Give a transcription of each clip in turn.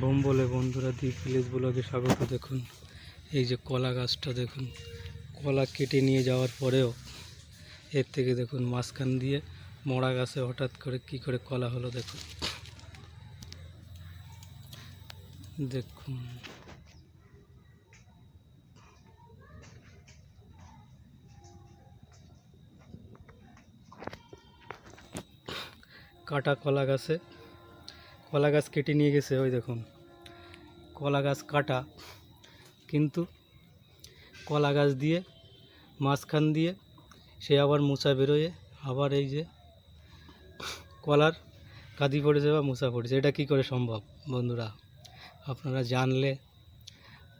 Bomb বলে বন্ধুরা দ্বীপ ভিলেজ ব্লগে স্বাগত দেখুন। এই যে কলা গাছটা দেখুন, কলা কেটে নিয়ে যাওয়ার পরেও এর থেকে দেখুন মাঝখান দিয়ে মরা গাছে হঠাৎ করে কি করে কলা হলো দেখুন। দেখুন। কাটা কলা গাছে কলা গাছ কেটে নিয়ে গেছে, ওই দেখুন। কলা গাছ কাটা, কিন্তু কলা গাছ দিয়ে, মাঝখান দিয়ে সে আবার মোচা বেরোয়, আবার এই যে কলার কাঁদি পড়েছে বা মোচা পড়েছে। এটা কি করে সম্ভব, বন্ধুরা? আপনারা জানলে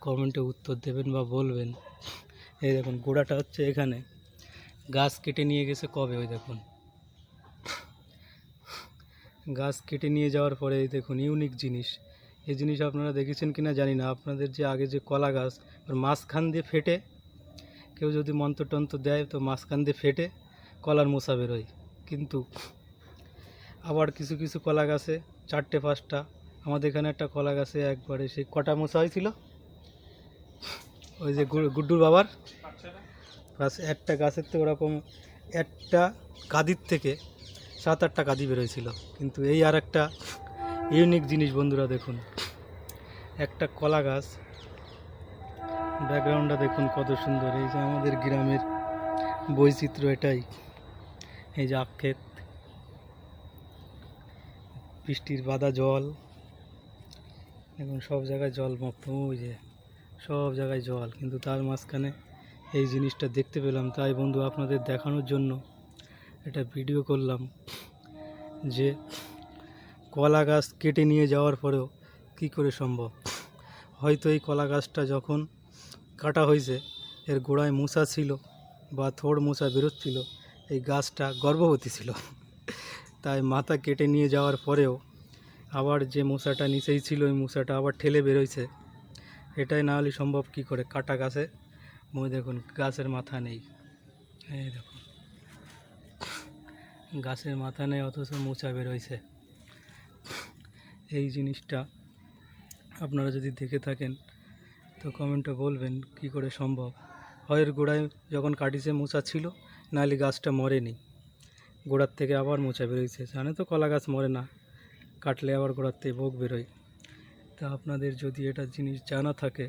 কমেন্টে উত্তর দেবেন বা বলবেন। এই দেখুন, গোড়াটা হচ্ছে এখানে। গাছ কেটে নিয়ে গেছে কবে, ওই দেখুন। গাছ কেটে নিয়ে যাওয়ার পরে দেখুন ইউনিক জিনিস। এই জিনিস আপনারা দেখেছেন কিনা জানি না। আপনাদের যে আগে যে কলা গাছ মাঝখান দিয়ে ফেটে কেউ যদি মন্ত্র টন্ত্র দেয় তো মাঝখান দিয়ে ফেটে কলার মোচা বেরোয়। কিন্তু আবার কিছু কিছু কলা গাছে চারটে পাঁচটা আমাদের এখানে একটা কলা গাছে একবারে সেই কটা মোচা হয়েছিল ওই যে গুড্ডুর বাবার। একটা গাছের তো ওরকম একটা কাদির থেকে সাত আটটা কাঁদি বেরোয়ছিল। কিন্তু এই আর একটা ইউনিক জিনিস বন্ধুরা দেখুন। একটা কলা গাছ। ব্যাকগ্রাউন্ডটা দেখুন কত সুন্দর। এই যে আমাদের গ্রামের বৈচিত্র্য এটাই। এই যে আক্ষেত বৃষ্টির বাদা জল। এখন সব জায়গায় জল মগ্ন ওই যে সব জায়গায় জল। কিন্তু তার মাঝখানে এই জিনিসটা দেখতে পেলাম। তাই বন্ধু, আপনাদের দেখানোর জন্য এটা ভিডিও করলাম যে কলা গাছ কেটে নিয়ে যাওয়ার পরেও কি করে সম্ভব? হয়তো এই কলা গাছটা যখন কাটা হয়েছে, এর গোড়ায় মোচা ছিল বা থোড় মোচা বেরোচ্ছিল, এই গাছটা গর্ভবতী ছিল। তাই মাথা কেটে নিয়ে যাওয়ার পরেও আবার যে মশাটা নিচেই ছিল, ওই মূষাটা আবার ঠেলে বেরোইছে। এটাই না হলে সম্ভব কি করে? কাটা গাছে? মই দেখুন, গাছের মাথা নেই। এই দেখুন। গাছের মাথা নেই, অথচ মোচা বেরোইছে। এই জিনিসটা আপনারা যদি দেখে থাকেন, তো কমেন্টে বলবেন কি করে সম্ভব। হয়ের গোড়ায় যখন কাটিছে মোচা ছিল, নাহলে গাছটা মরেনি। গোড়ার থেকে আবার মোচা বেরোইছে। জানে তো কলা গাছ মরে না, কাটলে আবার গোড়ার থেকে বোক বেরোয়। তা আপনাদের যদি এটা জিনিস জানা থাকে,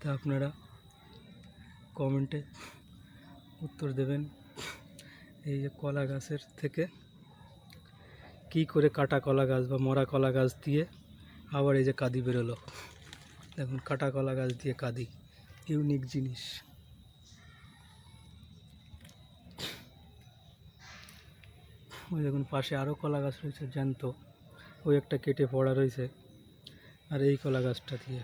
তা আপনারা কমেন্টে উত্তর দেবেন। এই যে কলা গাছের থেকে কি করে কাটা কলা গাছ বা মরা কলা গাছ দিয়ে আবার এই যে কাদি বেরোলো। দেখুন, কাটা কলা গাছ দিয়ে কাদি। ইউনিক জিনিস। ওই দেখুন, পাশে আরও কলা গাছ রয়েছে জ্যান্ত। ওই একটা কেটে পড়া রয়েছে। আর এই কলা গাছটা দিয়ে।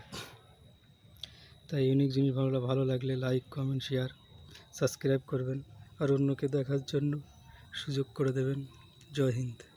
তাই ইউনিক জিনিস ভালো ভালো লাগলে লাইক কমেন্ট শেয়ার সাবস্ক্রাইব করবেন। আর অন্যকে দেখার জন্য সুযোগ করে দেবেন। জয় হিন্দ।